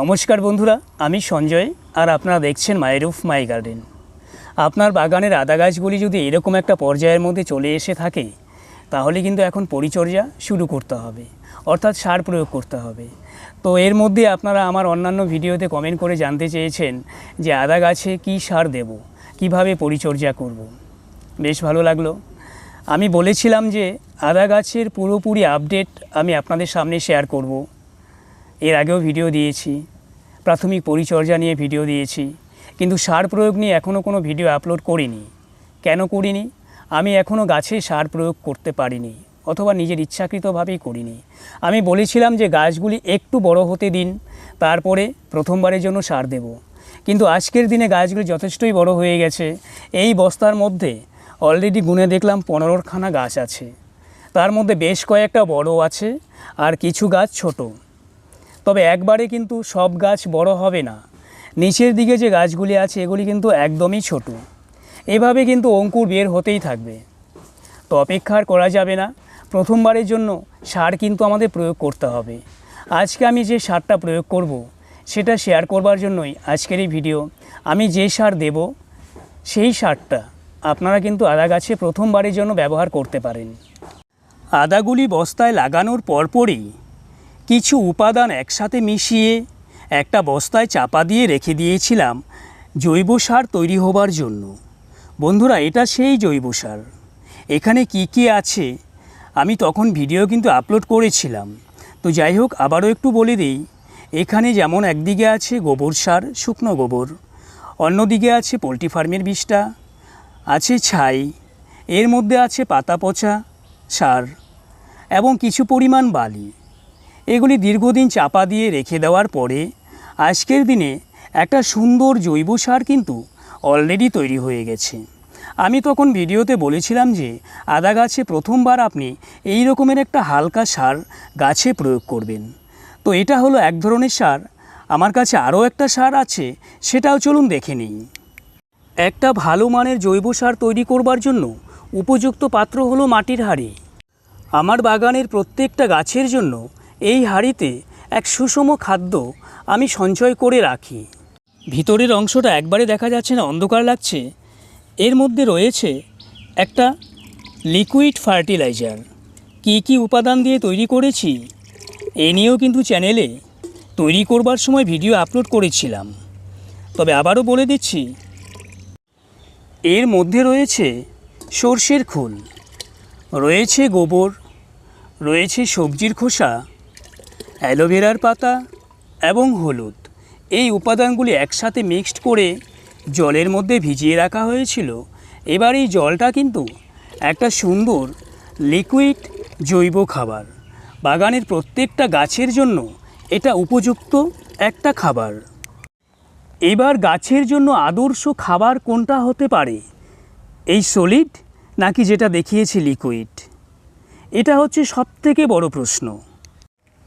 নমস্কার বন্ধুরা, আমি সঞ্জয় আর আপনারা দেখছেন মায়েরুফ মাই গার্ডেন আপনার বাগানের আদা গাছগুলি যদি এরকম একটা পর্যায়ের মধ্যে চলে এসে থাকে, তাহলে কিন্তু এখন পরিচর্যা শুরু করতে হবে, অর্থাৎ সার প্রয়োগ করতে হবে তো এর মধ্যে আপনারা আমার অন্যান্য ভিডিওতে কমেন্ট করে জানতে চেয়েছেন যে আদা গাছে কী সার দেব, কীভাবে পরিচর্যা করব। বেশ ভালো লাগল আমি বলেছিলাম যে আদা গাছের পুরোপুরি আপডেট আমি আপনাদের সামনে শেয়ার করব। এর আগেও ভিডিও দিয়েছি। প্রাথমিক পরিচর্যা নিয়ে ভিডিও দিয়েছি। কিন্তু সার প্রয়োগ নিয়ে এখনও কোনো ভিডিও আপলোড করিনি। কেন করিনি? আমি এখনও গাছে সার প্রয়োগ করতে পারিনি, অথবা নিজের ইচ্ছাকৃতভাবেই করিনি। আমি বলেছিলাম যে গাছগুলি একটু বড় হতে দিন, তারপরে প্রথমবারের জন্য সার দেব। কিন্তু আজকের দিনে গাছগুলি যথেষ্টই বড় হয়ে গেছে। এই বস্তার মধ্যে অলরেডি গুনে দেখলাম পনেরোখানা গাছ আছে। তার মধ্যে বেশ কয়েকটা বড় আছে, আর কিছু গাছ ছোট। তবে একবারে কিন্তু সব গাছ বড় হবে না। নিচের দিকে যে গাছগুলি আছে, এগুলি কিন্তু একদমই ছোট। এভাবে কিন্তু অঙ্কুর বের হতেই থাকবে। তো অপেক্ষার করা যাবে না। প্রথমবারের জন্য সার কিন্তু আমাদের প্রয়োগ করতে হবে। আজকে আমি যে সারটা প্রয়োগ করব, সেটা শেয়ার করবার জন্যই আজকের এই ভিডিও আমি যে সার দেব, সেই সারটা আপনারা কিন্তু আদা গাছে প্রথমবারের জন্য ব্যবহার করতে পারেন। আদাগুলি বস্তায় লাগানোর পরপরই কিছু উপাদান একসাথে মিশিয়ে একটা বস্তায় চাপা দিয়ে রেখে দিয়েছিলাম জৈব সার তৈরি হবার জন্য। বন্ধুরা, এটা সেই জৈব সার। এখানে কি কি আছে? আমি তখন ভিডিও কিন্তু আপলোড করেছিলাম। তো যাই হোক, আবারও একটু বলে দিই, এখানে যেমন একদিকে আছে গোবর সার, শুকনো গোবর। অন্যদিকে আছে পোলট্রি ফার্মের বিষটা আছে ছাই। এর মধ্যে আছে পাতা পচা সার এবং কিছু পরিমাণ বালি। এগুলি দীর্ঘদিন চাপা দিয়ে রেখে দেওয়ার পরে আজকের দিনে একটা সুন্দর জৈব সার কিন্তু অলরেডি তৈরি হয়ে গেছে। আমি তখন ভিডিওতে বলেছিলাম যে আদা গাছে প্রথমবার আপনি এই রকমের একটা হালকা সার গাছে প্রয়োগ করবেন। তো এটা হলো এক ধরনের সার। আমার কাছে আরও একটা সার আছে, সেটাও চলুন দেখে নিই। একটা ভালো মানের জৈব সার তৈরি করবার জন্য উপযুক্ত পাত্র হলো মাটির হাঁড়ি। আমার বাগানের প্রত্যেকটা গাছের জন্য এই হাঁড়িতে এক সুষম খাদ্য আমি সঞ্চয় করে রাখি। ভিতরের অংশটা একবারে দেখা যাচ্ছে না, অন্ধকার লাগছে। এর মধ্যে রয়েছে একটা লিকুইড ফার্টিলাইজার কী কী উপাদান দিয়ে তৈরি করেছি, এ নিয়েও কিন্তু চ্যানেলে তৈরি করবার সময় ভিডিও আপলোড করেছিলাম। তবে আবারও বলে দিচ্ছি, এর মধ্যে রয়েছে সর্ষের খোল, রয়েছে গোবর, রয়েছে সবজির খোসা অ্যালোভেরার পাতা এবং হলুদ। এই উপাদানগুলি একসাথে মিক্সড করে জলের মধ্যে ভিজিয়ে রাখা হয়েছিল। এবার এই জলটা কিন্তু একটা সুন্দর লিকুইড জৈব খাবার। বাগানের প্রত্যেকটা গাছের জন্য এটা উপযুক্ত একটা খাবার। এবার গাছের জন্য আদর্শ খাবার কোনটা হতে পারে? এই সলিড নাকি যেটা দেখিয়েছি লিকুইড? এটা হচ্ছে সবথেকে বড় প্রশ্ন।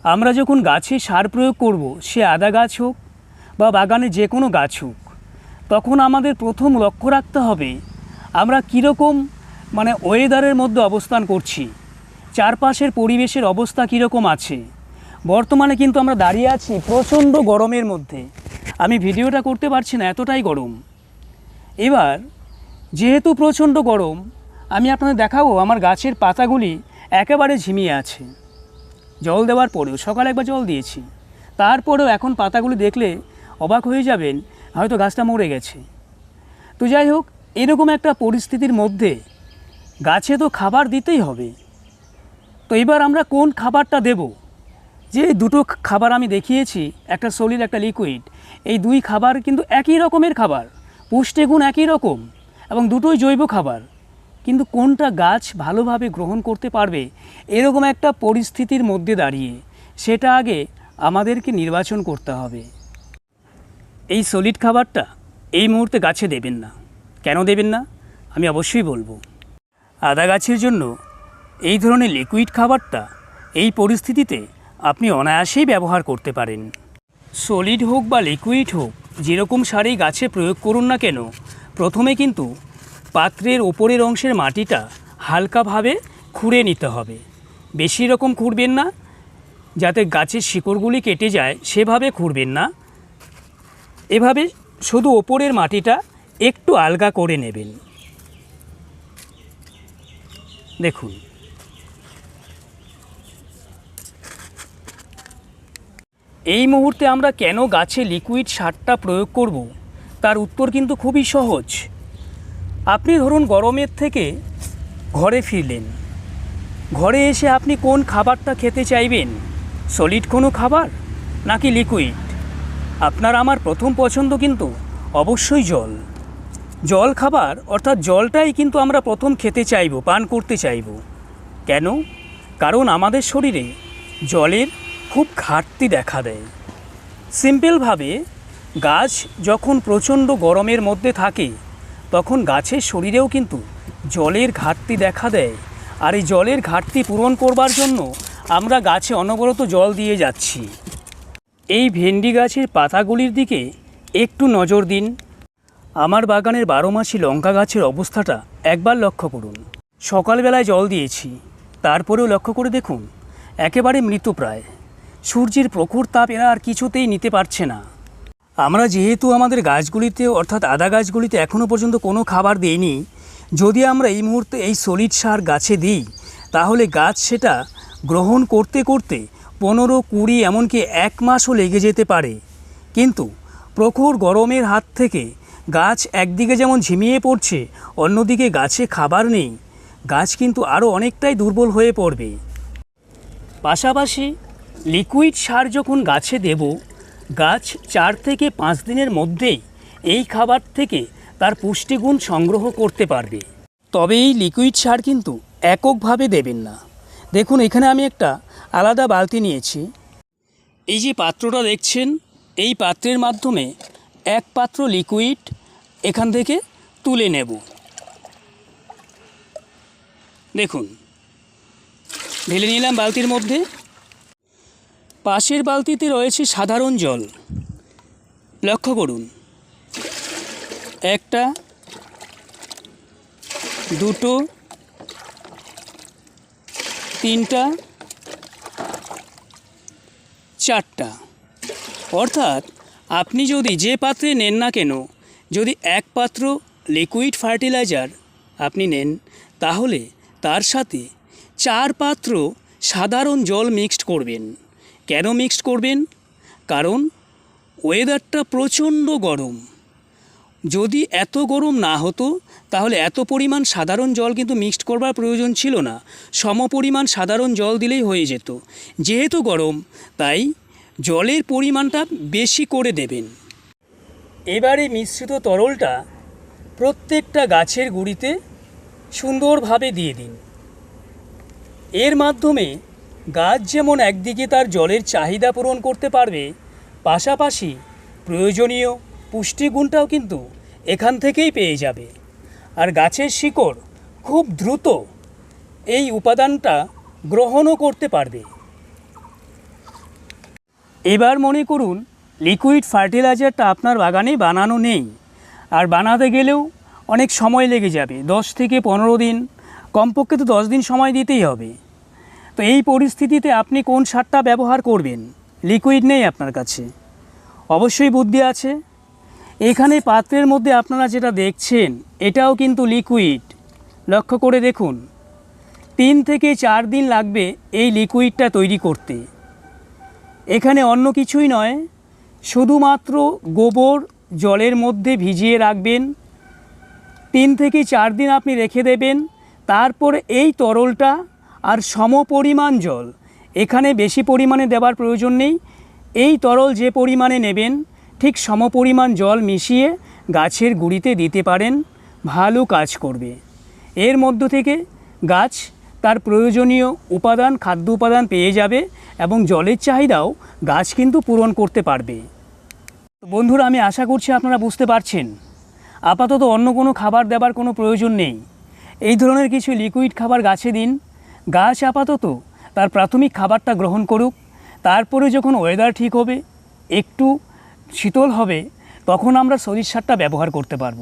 আমরা যখন গাছে সার প্রয়োগ করব, সে আদা গাছ হোক বা বাগানে যে কোনো গাছ হোক, তখন আমাদের প্রথম লক্ষ্য রাখতে হবে, আমরা কীরকম মানে ওয়েদারের মধ্যে অবস্থান করছি, চারপাশের পরিবেশের অবস্থা কীরকম আছে। বর্তমানে কিন্তু আমরা দাঁড়িয়ে আছি প্রচণ্ড গরমের মধ্যে। আমি ভিডিওটা করতে পারছি না, এতটাই গরম। এবার, যেহেতু প্রচণ্ড গরম, আমি আপনাদের দেখাবো আমার গাছের পাতাগুলি একেবারে ঝিমিয়ে আছে। জল দেওয়ার পরেও সকালে একবার জল দিয়েছি। তারপরেও এখন পাতাগুলি দেখলে অবাক হয়ে যাবেন, হয়তো গাছটা মরে গেছে। তো যাই হোক, এরকম একটা পরিস্থিতির মধ্যে গাছে তো খাবার দিতেই হবে। তো এবার আমরা কোন খাবারটা দেব? যে দুটো খাবার আমি দেখিয়েছি, একটা সলিড, একটা লিকুইড এই দুই খাবার কিন্তু একই রকমের খাবার, পুষ্টিগুণ একই রকম এবং দুটোই জৈব খাবার। কিন্তু কোনটা গাছ ভালোভাবে গ্রহণ করতে পারবে এরকম একটা পরিস্থিতির মধ্যে দাঁড়িয়ে সেটা আগে আমাদেরকে নির্বাচন করতে হবে। এই সলিড খাবারটা এই মুহূর্তে গাছে দেবেন না। কেন দেবেন না? আমি অবশ্যই বলব। আদা গাছের জন্য এই ধরনের লিকুইড খাবারটা এই পরিস্থিতিতে আপনি অনায়াসেই ব্যবহার করতে পারেন। সলিড হোক বা লিকুইড হোক, যেরকম সারেই গাছে প্রয়োগ করুন না কেন, প্রথমে কিন্তু পাত্রের ওপরের অংশের মাটিটা হালকাভাবে খুঁড়ে নিতে হবে। বেশি রকম খুঁড়বেন না, যাতে গাছের শিকড়গুলি কেটে যায়, সেভাবে খুঁড়বেন না। এভাবে শুধু ওপরের মাটিটা একটু আলগা করে নেবেন। দেখুন। এই মুহূর্তে আমরা কেন গাছে লিকুইড সারটা প্রয়োগ করব? তার উত্তর কিন্তু খুবই সহজ। আপনি ধরুন গরমের থেকে ঘরে ফিরলেন। ঘরে এসে আপনি কোন খাবারটা খেতে চাইবেন? সলিড কোনো খাবার নাকি লিকুইড আপনার আমার প্রথম পছন্দ কিন্তু অবশ্যই জল। জল খাবার অর্থাৎ জলটাই কিন্তু আমরা প্রথম খেতে চাইব, পান করতে চাইব। কেন? কারণ আমাদের শরীরে জলের খুব ঘাটতি দেখা দেয়। সিম্পলভাবে গাছ যখন প্রচণ্ড গরমের মধ্যে থাকে তখন গাছের শরীরেও কিন্তু জলের ঘাটতি দেখা দেয়। আর এই জলের ঘাটতি পূরণ করবার জন্য আমরা গাছে অনবরত জল দিয়ে যাচ্ছি। এই ভেন্ডি গাছের পাতাগুলির দিকে একটু নজর দিন। আমার বাগানের বারো মাসি লঙ্কা গাছের অবস্থাটা একবার লক্ষ্য করুন। সকালবেলায় জল দিয়েছি, তারপরেও লক্ষ্য করে দেখুন, একেবারে মৃতপ্রায় সূর্যের প্রখর তাপ এরা আর কিছুতেই নিতে পারছে না। আমরা যেহেতু আমাদের গাছগুলিতে, অর্থাৎ আদা গাছগুলিতে এখনও পর্যন্ত কোনো খাবার দিইনি, যদি আমরা এই মুহূর্তে এই সলিড সার গাছে দিই, তাহলে গাছ সেটা গ্রহণ করতে করতে পনেরো কুড়ি এমনকি এক মাসও লেগে যেতে পারে। কিন্তু প্রখর গরমের হাত থেকে গাছ একদিকে যেমন ঝিমিয়ে পড়ছে, অন্যদিকে গাছে খাবার নেই। গাছ কিন্তু আরও অনেকটাই দুর্বল হয়ে পড়বে। পাশাপাশি লিকুইড সার যখন গাছে দেব গাছ চার থেকে পাঁচ দিনের মধ্যেই এই খাবার থেকে তার পুষ্টিগুণ সংগ্রহ করতে পারবে। তবে এই লিকুইড সার কিন্তু এককভাবে দেবেন না। দেখুন, এখানে আমি একটা আলাদা বালতি নিয়েছি। এই যে পাত্রটা দেখছেন, এই পাত্রের মাধ্যমে এক পাত্র লিকুইড এখান থেকে তুলে নেব। দেখুন, ঢেলে নিলাম বালতির মধ্যে। পাশের বালতিতে রয়েছে সাধারণ জল। লক্ষ্য করুন। একটা, দুটো, তিনটা, চারটা। অর্থাৎ আপনি যদি যে পাত্রে নেন না কেন, যদি এক পাত্র লিকুইড ফার্টিলাইজার আপনি নেন, তাহলে তার সাথে চার পাত্র সাধারণ জল মিক্সড করবেন। কেন মিক্সড করবেন? কারণ ওয়েদারটা প্রচণ্ড গরম। যদি এত গরম না হতো, তাহলে এত পরিমাণ সাধারণ জল কিন্তু মিক্সড করবার প্রয়োজন ছিল না। সম পরিমাণ সাধারণ জল দিলেই হয়ে যেত। যেহেতু গরম, তাই জলের পরিমাণটা বেশি করে দেবেন। এবারে মিশ্রিত তরলটা প্রত্যেকটা গাছের গুঁড়িতে সুন্দরভাবে দিয়ে দিন। এর মাধ্যমে গাছ যেমন একদিকে তার জলের চাহিদা পূরণ করতে পারবে, পাশাপাশি প্রয়োজনীয় পুষ্টিগুণটাও কিন্তু এখান থেকেই পেয়ে যাবে। আর গাছের শিকড় খুব দ্রুত এই উপাদানটা গ্রহণও করতে পারবে। এবার মনে করুন, লিকুইড ফার্টিলাইজারটা আপনার বাগানে বানানো নেই। আর বানাতে গেলেও অনেক সময় লেগে যাবে, দশ থেকে পনেরো দিন, কমপক্ষে তো দশ দিন সময় দিতেই হবে। তো এই পরিস্থিতিতে আপনি কোন সারটা ব্যবহার করবেন? লিকুইড নেই আপনার কাছে। অবশ্যই বুদ্ধি আছে। এখানে পাত্রের মধ্যে আপনারা যেটা দেখছেন, এটাও কিন্তু লিকুইড লক্ষ্য করে দেখুন। তিন থেকে চার দিন লাগবে এই লিকুইডটা তৈরি করতে। এখানে অন্য কিছুই নয়, শুধুমাত্র গোবর জলের মধ্যে ভিজিয়ে রাখবেন। তিন থেকে চার দিন আপনি রেখে দেবেন। তারপর এই তরলটা আর সম পরিমাণ জল। এখানে বেশি পরিমাণে দেওয়ার প্রয়োজন নেই। এই তরল যে পরিমাণে নেবেন, ঠিক সম পরিমাণ জল মিশিয়ে গাছের গুঁড়িতে দিতে পারেন। ভালো কাজ করবে। এর মধ্য থেকে গাছ তার প্রয়োজনীয় উপাদান, খাদ্য উপাদান পেয়ে যাবে এবং জলের চাহিদাও গাছ কিন্তু পূরণ করতে পারবে। বন্ধুরা, আমি আশা করছি আপনারা বুঝতে পারছেন। আপাতত অন্য কোনো খাবার দেবার কোনো প্রয়োজন নেই। এই ধরনের কিছু লিকুইড খাবার গাছে দিন। গাছ আপাতত তার প্রাথমিক খাবারটা গ্রহণ করুক। তারপরে যখন ওয়েদার ঠিক হবে, একটু শীতল হবে, তখন আমরা সরিষ সারটা ব্যবহার করতে পারব।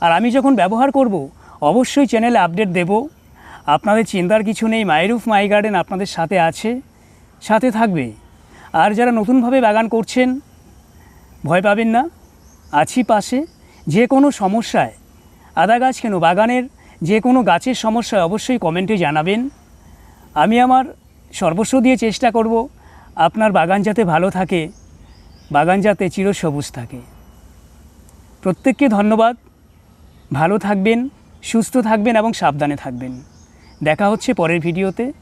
আর আমি যখন ব্যবহার করব, অবশ্যই চ্যানেলে আপডেট দেব। আপনাদের চিন্তার কিছু নেই, মাইরুফ মাই গার্ডেন আপনাদের সাথে আছে, সাথে থাকবে। আর যারা নতুনভাবে বাগান করছেন, ভয় পাবেন না। আছি পাশে, যে কোনো সমস্যায়, আদা গাছ কেন বাগানের, যে কোনো গাছের সমস্যায় অবশ্যই কমেন্টে জানাবেন। আমি আমার সর্বস্ব দিয়ে চেষ্টা করব আপনার বাগান যাতে ভালো থাকে, বাগান যাতে চিরসবুজ থাকে। প্রত্যেককে ধন্যবাদ। ভালো থাকবেন, সুস্থ থাকবেন এবং সাবধানে থাকবেন। দেখা হচ্ছে পরের ভিডিওতে।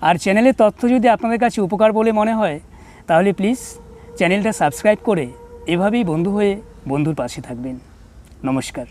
আর চ্যানেলের তথ্য যদি আপনাদের কাছে উপকার বলে মনে হয়, তাহলে প্লিজ চ্যানেলটা সাবস্ক্রাইব করে এভাবেই বন্ধু হয়ে বন্ধুর পাশে থাকবেন। নমস্কার।